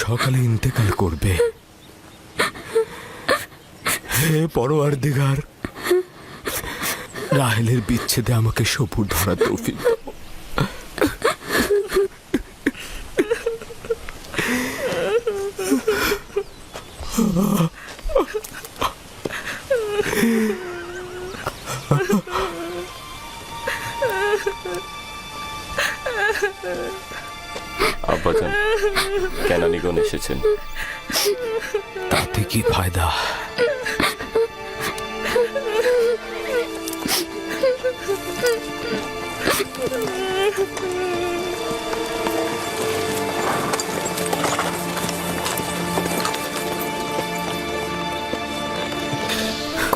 সকালে ইন্তেকাল করবে হে পরোয়ার দিগার রাহেলের বিচ্ছেদে আমাকে সপুর ধরা তৌফিক দাও। আব্বাজান কেনানিগণ এসেছেন? তাতে কি ফায়দা?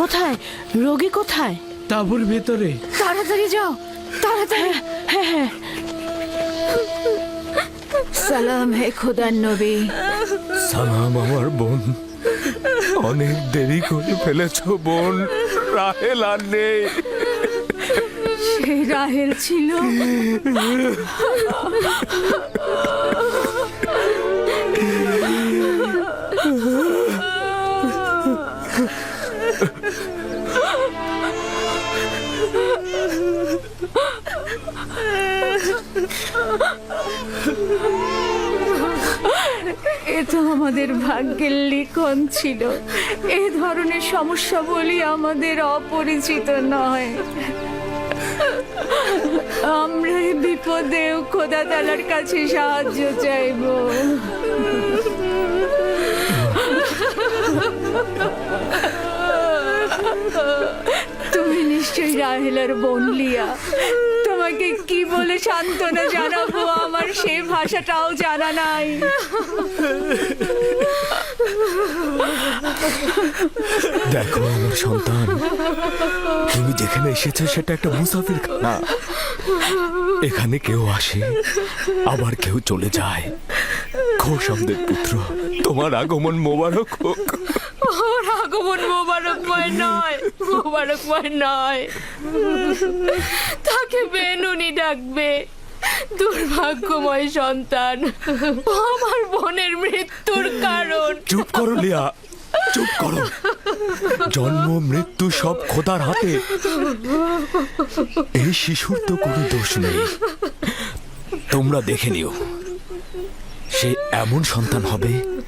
কোথায়? রোগী কোথায়? তাঁবুর ভেতরে। তাড়াতাড়ি যাও তাড়াতাড়ি। হ্যাঁ হ্যাঁ। সালাম হে খোদার নবী। সালাম আমার বোন। অনেক দেরি করে ফেলেছ বোন। রাহেল আর নেই। সেই রাহেল ছিল। এ তো আমাদের ভাগ্যের লিখন ছিল। এ ধরনের সমস্যা বলি আমাদের অপরিচিত নয়। আমরা বিপদেও খোদা তালার কাছে সাহায্য চাইব। তুমি নিশ্চয়ই রাহেলার বোন লিয়া তোমাকে কি বলে সান্ত্বনা জানাব? আমার সে ভাষাটাও জানা নাই। দেখো আমার সন্তান তুমি যেখানে এসেছ সেটা একটা মুসাফির খানা এখানে কেউ আসে আবার কেউ চলে যায়। খোশামদের পুত্র তোমার আগমন মোবারক হোক। ওর আগমন মোবারকময় নয় মোবারকময় নয়। তাকে বেনুনি ডাকবে। দুর্ভাগ্যময় সন্তান। আমার বোনের মৃত্যুর কারণ। চুপ করো, লিয়া। চুপ করো। জন্ম, মৃত্যু সব খোদার হাতে। এই শিশুর তো কোনো দোষ নেই। তোমরা দেখে নিও। সে এমন সন্তান হবে,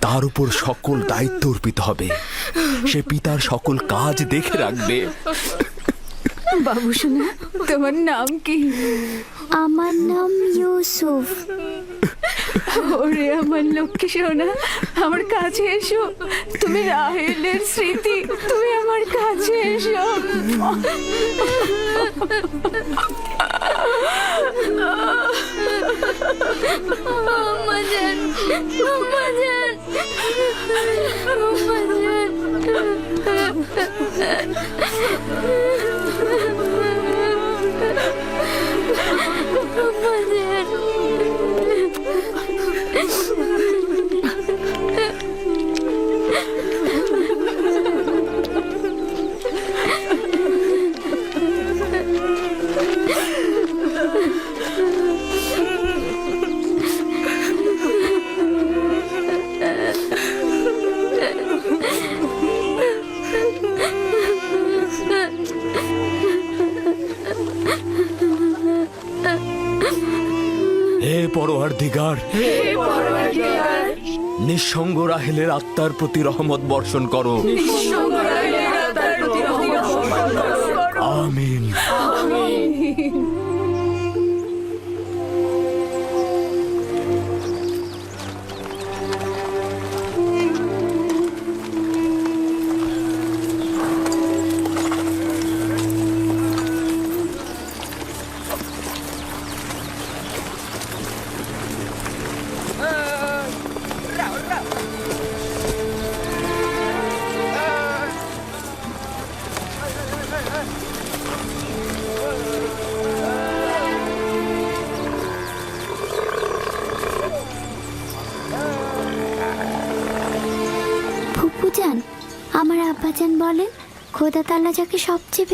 তার উপর সকল দায়িত্ব অর্পিত হবে। সে পিতার সকল কাজ দেখে রাখবে। বাবু শোনা তোমার নাম কি? আমার নাম ইউসুফ। ওরে আমার লক্ষ্মী সোনা আমার কাছে এসো। তুমি রাহেলের স্মৃতি তুমি আমার কাছে এসো। আমাজান আমাজান আমাজান হে পরোয়ার দিগার নিঃসঙ্গ রাহেলের আত্মার প্রতি রহমত বর্ষণ করো। আমিন।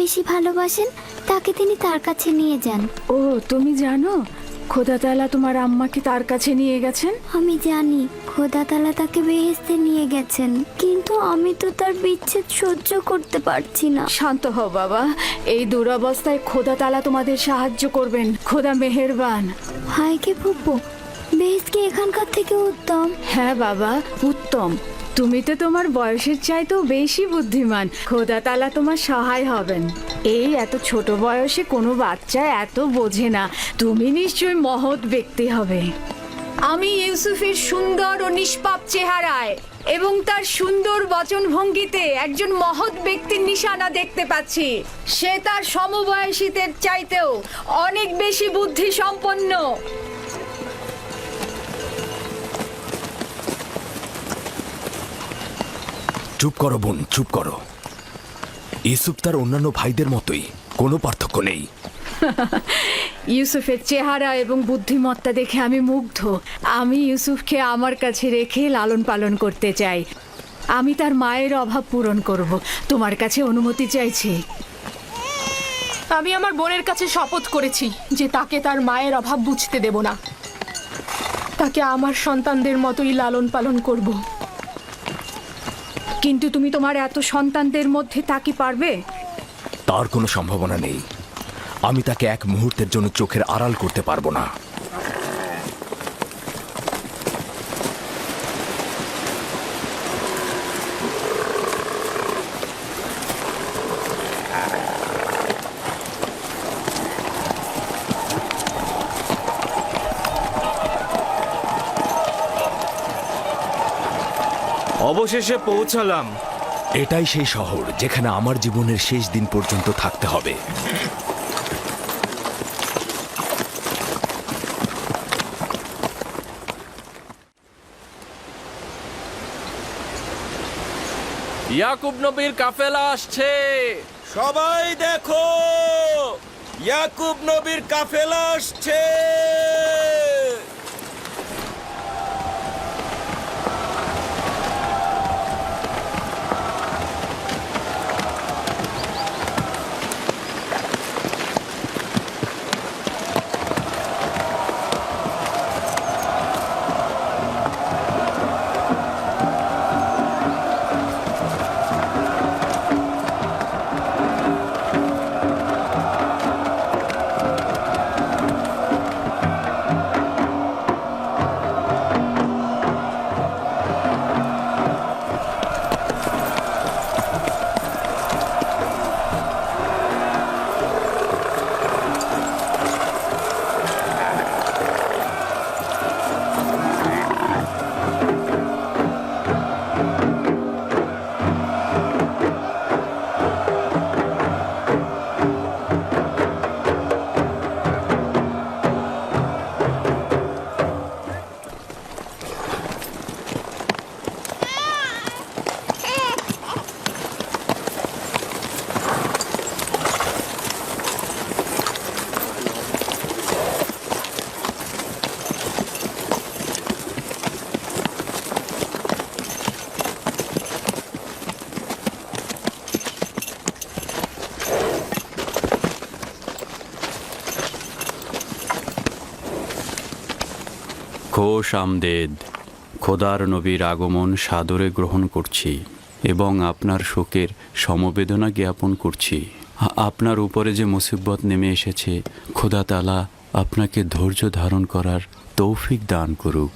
বেশি ভালোবাসেন তাকে তিনি তার কাছে নিয়ে যান। ও তুমি জানো? খোদা তালা তোমার আম্মাকে তার কাছে নিয়ে গেছেন? আমি জানি খোদা তালা তাকে বেহেস্তে নিয়ে গেছেন। কিন্তু আমি তো তার বিচ্ছেদ সহ্য করতে পারছি না। শান্ত হও বাবা। এই দুরবস্থায় খোদা তালা তোমাদের সাহায্য করবেন। খোদা মেহেরবান। হায় কে ফুপু বেহেস্ত কি এখানকার থেকে উত্তম। হ্যাঁ বাবা উত্তম। তুমি তো তোমার বয়সের চাইতেও বেশি বুদ্ধিমান। খোদা তালা তোমার সহায় হবেন। এই এত ছোট বয়সে কোনো বাচ্চা এত বোঝে না। তুমি নিশ্চয়ই মহৎ ব্যক্তি হবে। আমি ইউসুফের সুন্দর ও নিষ্পাপ চেহারায় এবং তার সুন্দর বচন ভঙ্গিতে একজন মহৎ ব্যক্তির নিশানা দেখতে পাচ্ছি। সে তার সমবয়সীদের চাইতেও অনেক বেশি বুদ্ধি সম্পন্ন চুপ করো বোন চুপ করো। ইউসুফ তার অন্যান্য ভাইদের মতোই কোনো পার্থক্য নেই। ইউসুফের চেহারা এবং বুদ্ধিমত্তা দেখে আমি মুগ্ধ। আমি ইউসুফকে আমার কাছে রেখে লালন পালন করতে চাই। আমি তার মায়ের অভাব পূরণ করব। তোমার কাছে অনুমতি চাইছি। আমি আমার বোনের কাছে শপথ করেছি যে তাকে তার মায়ের অভাব বুঝতে দেব না। তাকে আমার সন্তানদের মতোই লালন পালন করব। কিন্তু তুমি তোমার এত সন্তানদের মধ্যে তা কি পারবে? তার কোনো সম্ভাবনা নেই। আমি তাকে এক মুহূর্তের জন্য চোখের আড়াল করতে পারব না। অবশেষে পৌঁছালাম। এটাই সেই শহর যেখানে আমার জীবনের শেষ দিন পর্যন্ত থাকতে হবে। ইয়াকুব নবীর কাফেলা আসছে। সবাই দেখো ইয়াকুব নবীর কাফেলা আসছে। খোশ আমদেদ, খোদার নবীর আগমন সাদরে গ্রহণ করছি এবং আপনার শোকের সমবেদনা জ্ঞাপন করছি। আপনার উপরে যে মুসিবত নেমে এসেছে, খোদা তালা আপনাকে ধৈর্য ধারণ করার তৌফিক দান করুক।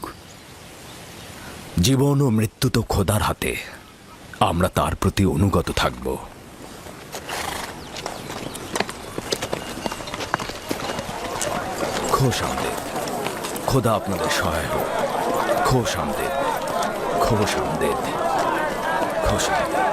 জীবন ও মৃত্যু তো খোদার হাতে, আমরা তার প্রতি অনুগত থাকব। খোশ আমদেদ। খোদা আপনাদের সহায় হোক। খোশ আমদেদ খোশ আমদেদ খোশ আমদেদ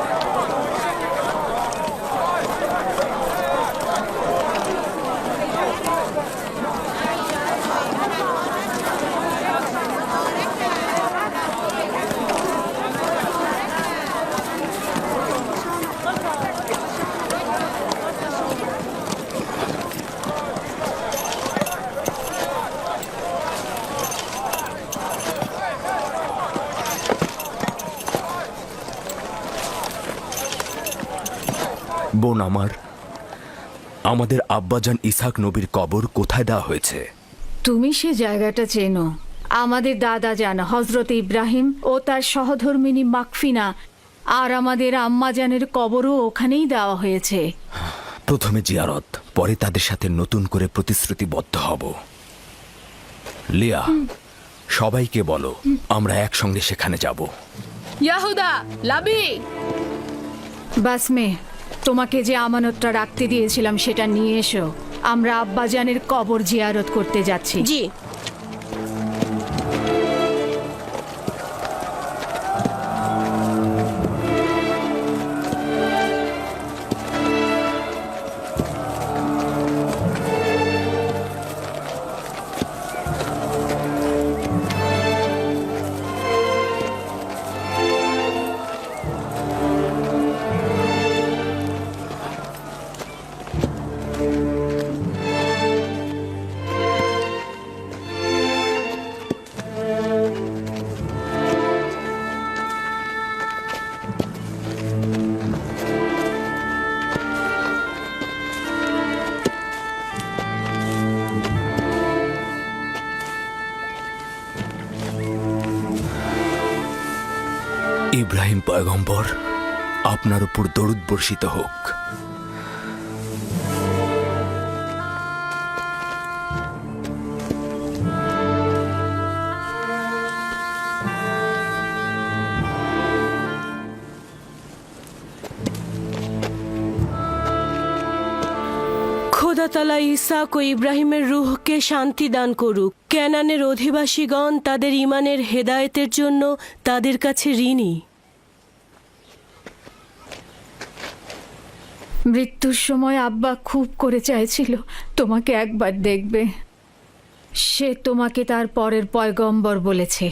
বোন আমার আমাদের আব্বাজান ইসাক নবীর কবর কোথায় দেওয়া হয়েছে? তুমি সে জায়গাটা চেনো। আমাদের দাদা যান হজরত ইব্রাহিম ও তার সহধর্মিনী মাকফিনা আর আমাদের আম্মাজানের কবরও ওখানেই দেওয়া হয়েছে। প্রথমে জিয়ারত পরে তাদের সাথে নতুন করে প্রতিশ্রুতিবদ্ধ হব। লিয়া সবাইকে বলো আমরা একসঙ্গে সেখানে যাব। ইয়াহুদা লাবি! বাসমে তোমাকে যে আমানতটা রাখতে দিয়েছিলাম সেটা নিয়ে এসো। আমরা আব্বাজানের কবর জিয়ারত করতে যাচ্ছি। জি। ইব্রাহিম পয়গম্বর, আপনার উপর দরুদ বর্ষিত হোক। খোদা তালা ইসাক ও ইব্রাহিমের রুহকে শান্তি দান করুক। ক্যানানের অধিবাসীগণ তাদের ইমানের হেদায়েতের জন্য তাদের কাছে ঋণী। মৃত্যুর সময় আব্বা খুব করে চাইছিল তোমাকে একবার দেখবে। সে তোমাকে তার পরের পয়গম্বর বলেছে।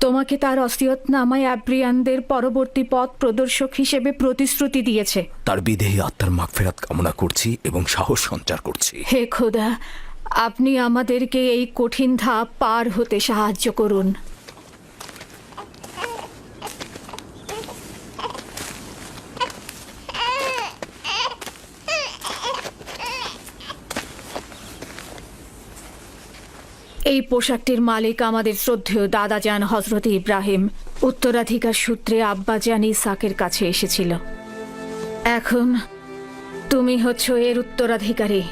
তোমাকে তার অসিয়তনামায় অ্যাব্রিয়ানদের পরবর্তী পথ প্রদর্শক হিসেবে প্রতিশ্রুতি দিয়েছে। তার বিদেহী আত্মার মাগফেরাত কামনা করছি এবং সাহস সঞ্চার করছি। হে খোদা আপনি আমাদেরকে এই কঠিন ধাপ পার হতে সাহায্য করুন। এই পোশাকটির মালিক আমাদের শ্রদ্ধেয় দাদাজান হজরত ইব্রাহিম। উত্তরাধিকার সূত্রে আব্বাজান ইসাকের কাছে এসেছিল। এখন তুমি হচ্ছ এর উত্তরাধিকারী।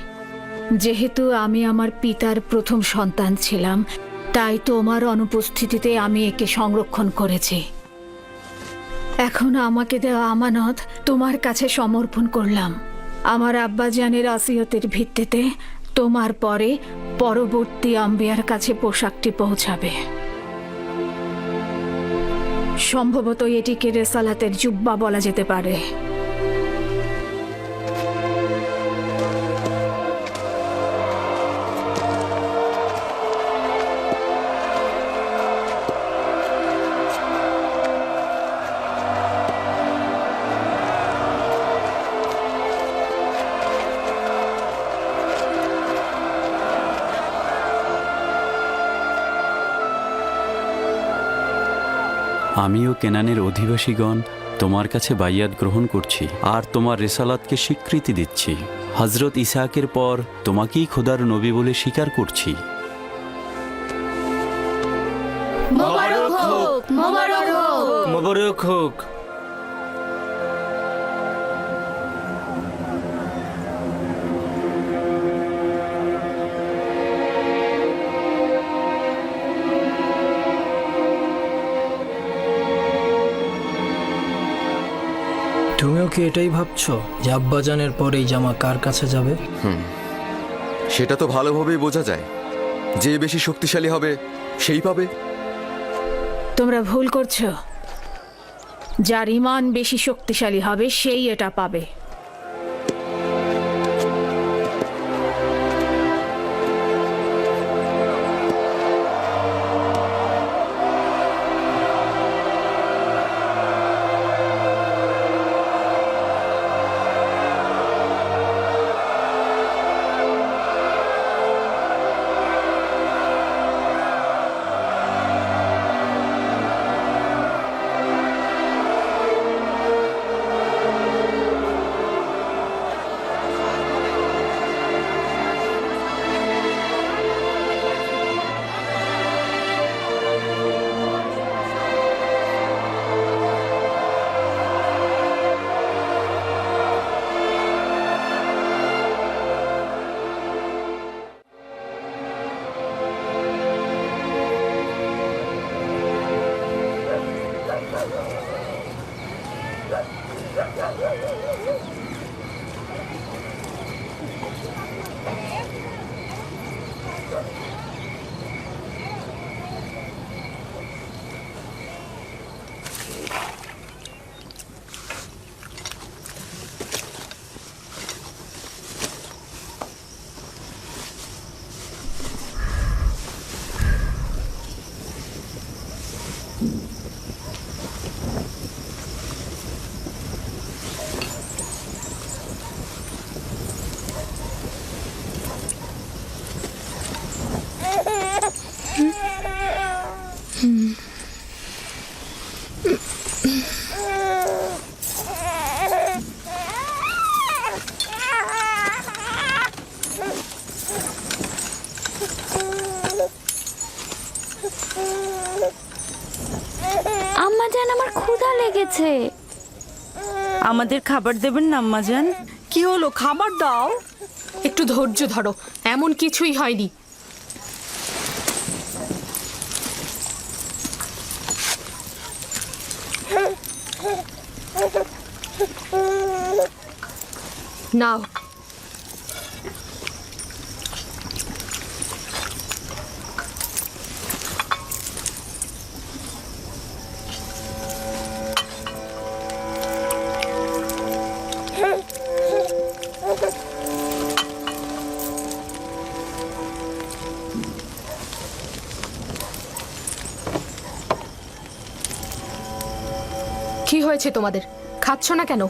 যেহেতু আমি আমার পিতার প্রথম সন্তান ছিলাম, তাই তোমার অনুপস্থিতিতে আমি একে সংরক্ষণ করেছি। এখন আমাকে দেওয়া আমানত তোমার কাছে সমর্পণ করলাম। আমার আব্বাজানের আসিয়তের ভিত্তিতে তোমার পরে পরবর্তী আম্বিয়ার কাছে পোশাকটি পৌঁছাবে। সম্ভবত এটিকে রেসালাতের জুব্বা বলা যেতে পারে। আমিও কেনানের অধিবাসীগণ তোমার কাছে বাইয়াত গ্রহণ করছি আর তোমার রেসালাতকে স্বীকৃতি দিচ্ছি। হজরত ইসাহাকের পর তোমাকেই খোদার নবী বলে স্বীকার করছি। মোবারক হোক মোবারক হোক। মোবারক হোক। কি এটাই ভাবছ যে আব্বাজানের পর এই জামা কার কাছে যাবে? হুম সেটা তো ভালোভাবেই বোঝা যায়। যে বেশি শক্তিশালী হবে সেই পাবে। তোমরা ভুল করছ। যার ইমান বেশি শক্তিশালী হবে সেই এটা পাবে। আমাদের খাবার দেবেন না, আম্মাজান? কি হলো? খাবার দাও। একটু ধৈর্য ধরো। এমন কিছুই হয়নি। নাও হয়েছে তোমাদের? খাচ্ছ না কেন?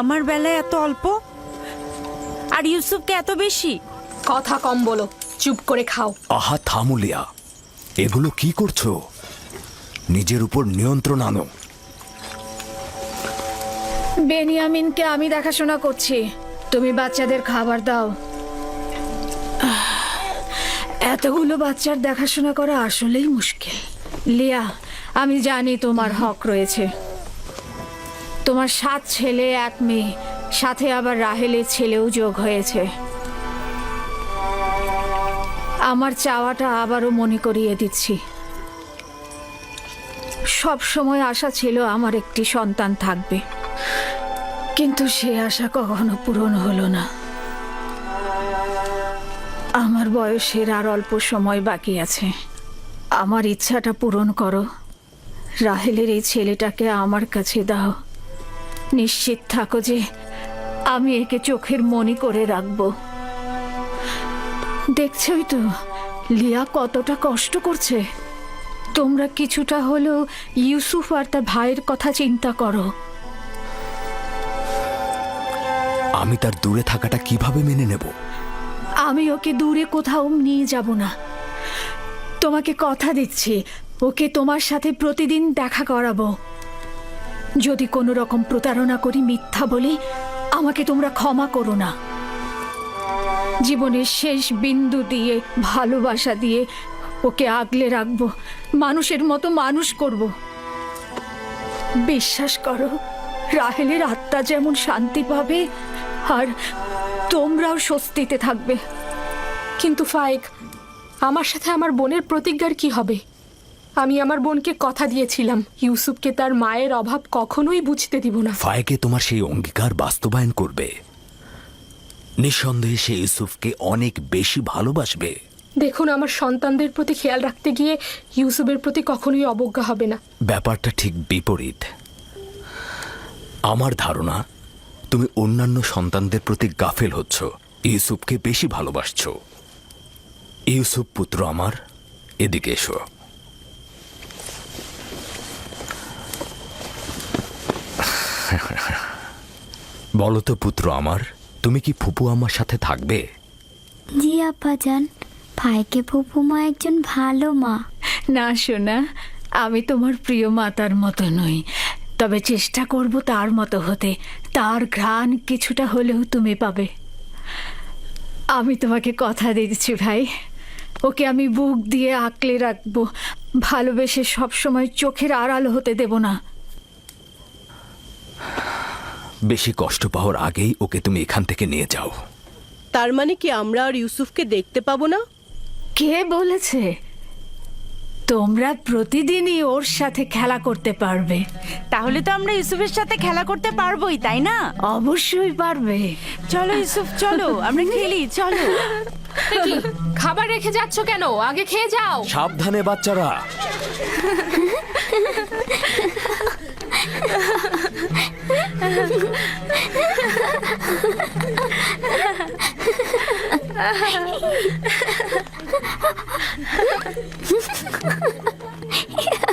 আমার বেলায় এত অল্প? আর ইউসুফকে এত বেশি? কথা কম বলো চুপ করে খাও। আহা থামুলিয়া এগুলো কি করছ? নিজের উপর নিয়ন্ত্রণ আনো। বেনিয়ামিনকে আমি দেখাশোনা করছি। তুমি বাচ্চাদের খাবার দাও। এতগুলো বাচ্চার দেখাশোনা করা আসলেই মুশকিল। লিয়া আমি জানি তোমার হক রয়েছে। তোমার সাত ছেলে, এক মেয়ে। সাথে আবার রাহেলের ছেলেও যোগ হয়েছে। আমার চাওয়াটা আবারও মনে করিয়ে দিচ্ছি। সব সময় আশা ছিল আমার একটি সন্তান থাকবে। কিন্তু সে আশা কখনো পূরণ হলো না। আমার বয়সের আর অল্প সময় বাকি আছে। আমার ইচ্ছাটা পূরণ করো। রাহেলের এই ছেলেটাকে আমার কাছে দাও। নিশ্চিত থাকো যে আমি একে চোখের মনি করে রাখব। দেখছই তো লিয়া কতটা কষ্ট করছে। তোমরা কিছুটা হলেও ইউসুফ আর তার ভাইয়ের কথা চিন্তা করো। আমি তার দূরে থাকাটা কীভাবে মেনে নেব? আমি ওকে দূরে কোথাও নিয়ে যাব না। তোমাকে কথা দিচ্ছি ওকে তোমার সাথে প্রতিদিন দেখা করাবো। যদি কোনো রকম প্রতারণা করি মিথ্যা বলি, আমাকে তোমরা ক্ষমা করো না। জীবনের শেষ বিন্দু দিয়ে, ভালোবাসা দিয়ে ওকে আগলে রাখব, মানুষের মতো মানুষ করব। বিশ্বাস করো, রাহেলের আত্মা যেমন শান্তি পাবে, আর তোমরাও স্বস্তিতে থাকবে। কিন্তু ফায়েক, আমার সাথে আমার বোনের প্রতিজ্ঞার কি হবে? আমি আমার বোনকে কথা দিয়েছিলাম। ইউসুফকে তার মায়ের অভাব কখনোই বুঝতে দিব না। ফায়েকে তোমার সেই অঙ্গীকার বাস্তবায়ন করবে। নিঃসন্দেহে সে ইউসুফকে অনেক বেশি ভালোবাসবে। দেখুন আমার সন্তানদের প্রতি খেয়াল রাখতে গিয়ে ইউসুফের প্রতি কখনোই অবজ্ঞা হবে না। ব্যাপারটা ঠিক বিপরীত। আমার ধারণা তুমি অন্যান্য সন্তানদের প্রতি গাফেল হচ্ছ। ইউসুফকে বেশি ভালোবাসছো। ইউসুফ পুত্র আমার এদিকে এসো। বলো তো পুত্র আমার তুমি কি ফুপু আমার সাথে থাকবে? জি আব্বাজান ভাইকে ফুপু মা একজন ভালো মা। না শোনা আমি তোমার প্রিয় মাতার মতো নই। তবে চেষ্টা করব তার মতো হতে। তার ঘ্রাণ কিছুটা হলেও তুমি পাবে। আমি তোমাকে কথা দিচ্ছি ভাই। ওকে আমি বুক দিয়ে আঁকলে রাখব। ভালোবেসে সবসময় চোখের আড়াল হতে দেব না। বেশি কষ্ট পাওয়ার আগেই ওকে তুমি এখান থেকে নিয়ে যাও। তার মানে কি আমরা আর ইউসুফকে দেখতে পাবো না? কে বলেছে? তোমরা প্রতিদিনই ওর সাথে খেলা করতে পারবে। তাহলে তো আমরা ইউসুফের সাথে খেলা করতে পারবোই তাই না? অবশ্যই পারবে। চলো ইউসুফ চলো আমরা খেলি চলো। কি খাবার রেখে যাচ্ছ কেন? আগে খেয়ে যাও। সাবধানে বাচ্চারা। Yeah.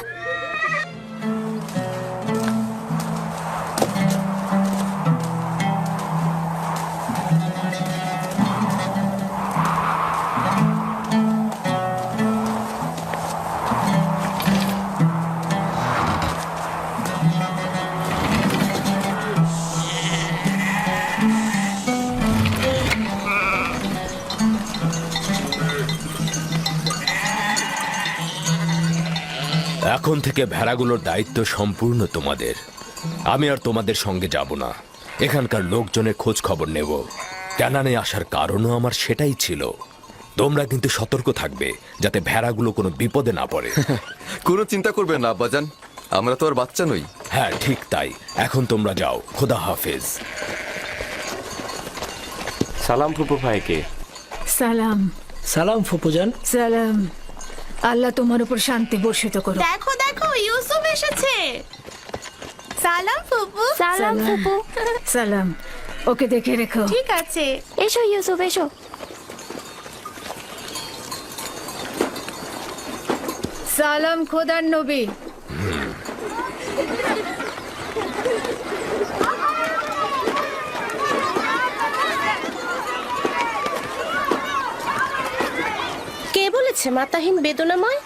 এখন থেকে ভেড়াগুলোর দায়িত্ব সম্পূর্ণ তোমাদের। আমি আর তোমাদের সঙ্গে যাব না। এখানকার লোকজনের খোঁজ খবর নেব। ক্যানানে আসার কারণও আমার সেটাই ছিল। তোমরা কিন্তু সতর্ক থাকবে যাতে ভেড়াগুলো কোনো বিপদে না পড়ে। কোনো চিন্তা করবে না আব্বাজান। আমরা তো আর বাচ্চা নই। হ্যাঁ ঠিক তাই। এখন তোমরা যাও। খোদা হাফেজ। সালাম ফুপু ভাইকে। সালাম। সালাম ফুপুজান সালাম। আল্লাহ তোমার উপর শান্তি বর্ষিত করো দেখো দেখো ইউসুফ এসেছে। সালাম ফুপু। সালাম। ফুপু। সালাম। ওকে দেখে রেখো। ঠিক আছে। এসো ইউসুফ এসো। সালাম খোদার নবী। বলেছে মাতাহীন বেদনাময়?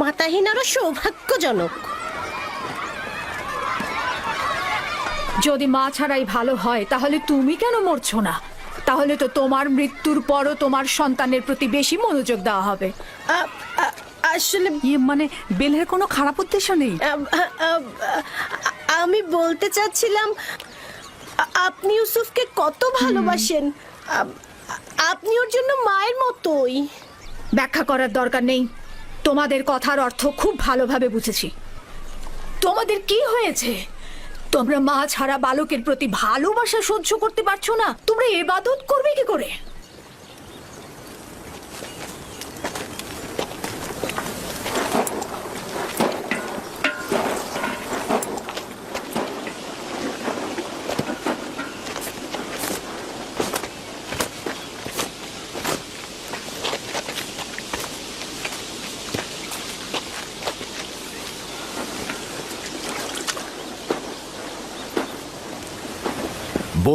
মাতাহীন আরও সৌভাগ্যজনক। যদি মা ছাড়াই ভালো হয় তাহলে তুমি কেন মরছো না? তাহলে তো তোমার মৃত্যুর পরও তোমার সন্তানের প্রতি বেশি মনোযোগ দেওয়া হবে। আসলে ইয়ে মানে বেলের কোনো খারাপ উদ্দেশ্য নেই? আমি বলতে চাচ্ছিলাম আপনি ইউসুফকে কত ভালোবাসেন? আপনি ওর জন্য মায়ের মতোই। ব্যাখ্যা করার দরকার নেই। তোমাদের কথার অর্থ খুব ভালোভাবে বুঝেছি। তোমাদের কি হয়েছে? তোমরা মা ছাড়া বালকের প্রতি ভালোবাসা সহ্য করতে পারছ না। তোমরা এবাদত করবে কি করে?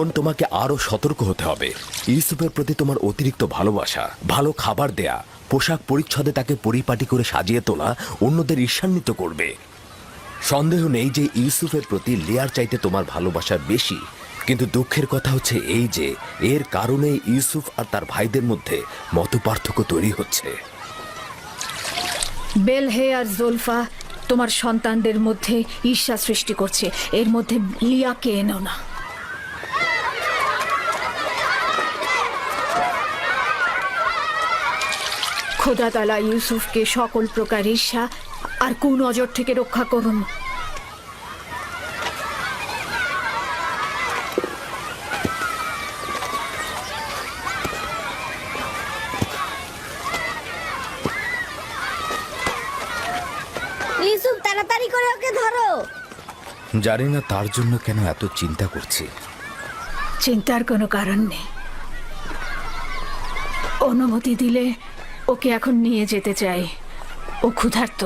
বোন তোমাকে আরও সতর্ক হতে হবে। ইউসুফের প্রতি তোমার অতিরিক্ত ভালোবাসা, ভালো খাবার দেয়া, পোশাক পরিচ্ছদে তাকে পরিপাটি করে সাজিয়ে তোলা অন্যদের ঈর্ষান্বিত করবে। সন্দেহ নেই যে ইউসুফের প্রতি লিয়ার চাইতে তোমার ভালোবাসা বেশি, কিন্তু দুঃখের কথা হচ্ছে এই যে, এর কারণে ইউসুফ আর তার ভাইদের মধ্যে মতপার্থক্য তৈরি হচ্ছে। বেলহে আর জোলফা তোমার সন্তানদের মধ্যে ঈর্ষা সৃষ্টি করছে। এর মধ্যে লিয়াকে এনো না। খোদা তালা ইউসুফকে সকল প্রকার ঈর্ষা আর কুনজর থেকে রক্ষা করুন। ইউসুফ তাড়াতাড়ি করে ওকে ধরো। জানি না তার জন্য কেন এত চিন্তা করছি। চিন্তার কোনো কারণ নেই। অনুমতি দিলে ওকে এখন নিয়ে যেতে চাই। ও ক্ষুধার্ত।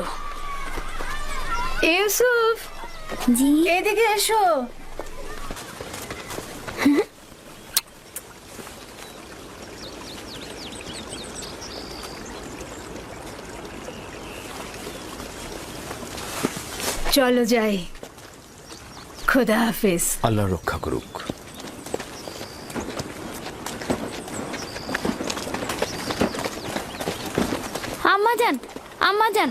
ইউসুফ! জি? এদিকে এসো। চলো যাই। খোদা হাফিজ। আল্লাহ রক্ষা করুক আম্মাজান আম্মাজান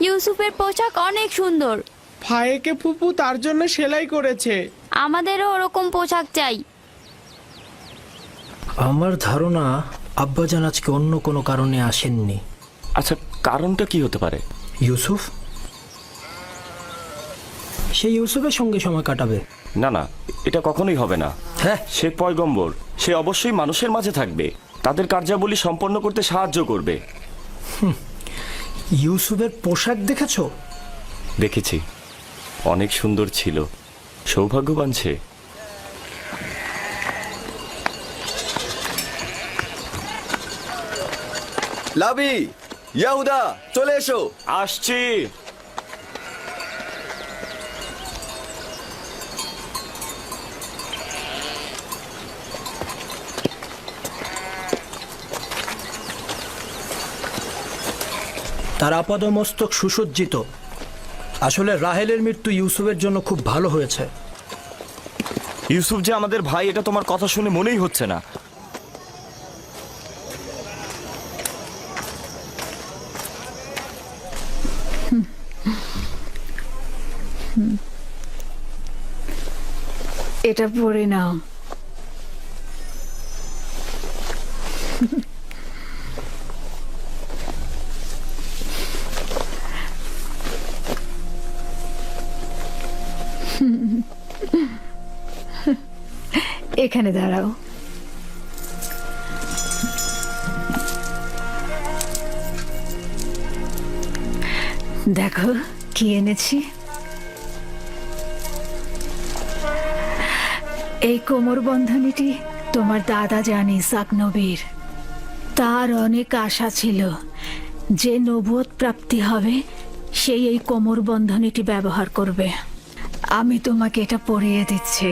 ইউসুফের পোশাক অনেক সুন্দর। ভাইকে ফুপু তার জন্য সেলাই করেছে। আমাদেরও ওরকম পোশাক চাই। আমার ধারণা আব্বাজান আজকে অন্য কোনো কারণে আসেননি। আচ্ছা কারণটা কি হতে পারে? ইউসুফ? সে ইউসুফের সঙ্গে সময় কাটাবে। না না এটা কখনোই হবে না। হ্যাঁ। সে পয়গম্বর সে অবশ্যই মানুষের মাঝে থাকবে। তাদের কার্যাবলী সম্পন্ন করতে সাহায্য করবে। ইউসুফের পোশাক দেখেছ? দেখেছি। অনেক সুন্দর ছিল। সৌভাগ্যবান সে। লাবি ইয়াহুদা চলে এসো। আসছি। তার আপাদমস্তক সুসজ্জিত। আসলে রাহেলের মৃত্যু ইউসুফের জন্য খুব ভালো হয়েছে। ইউসুফ যে আমাদের ভাই এটা তোমার কথা শুনে মনেই হচ্ছে না। এটা পড়ে নাও। এখানে দাঁড়াও। দেখো, কি এনেছি? এই কোমর বন্ধনীটি তোমার দাদা জানি ইসাক নবীর তার অনেক আশা ছিল যে নবুয়ত প্রাপ্তি হবে, সেই এই কোমর বন্ধনীটি ব্যবহার করবে। আমি তোমাকে এটা পরিয়ে দিচ্ছি।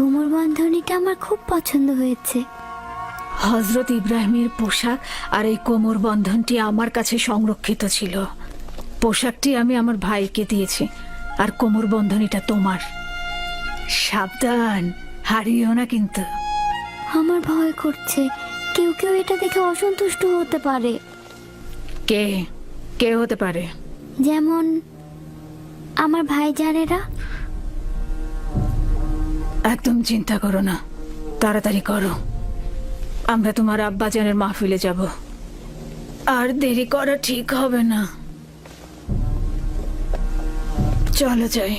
কোমর বন্ধনীটা আমার খুব পছন্দ হয়েছে। হজরত ইব্রাহিমের পোশাক আর এই কোমর বন্ধনটি আমার কাছে সংরক্ষিত ছিল। পোশাকটি আমি আমার ভাইকে দিয়েছি আর কোমর বন্ধনীটা তোমার। সাবধান হারিও না কিন্তু। আমার ভয় করছে কেউ কেউ এটা দেখে অসন্তুষ্ট হতে পারে। কে? কে হতে পারে? যেমন আমার ভাইজানেরা। একদম চিন্তা করো না। তাড়াতাড়ি করো। আমরা তোমার আব্বাজানের মাহফিলে যাব। আর দেরি করা ঠিক হবে না। চলো যাই।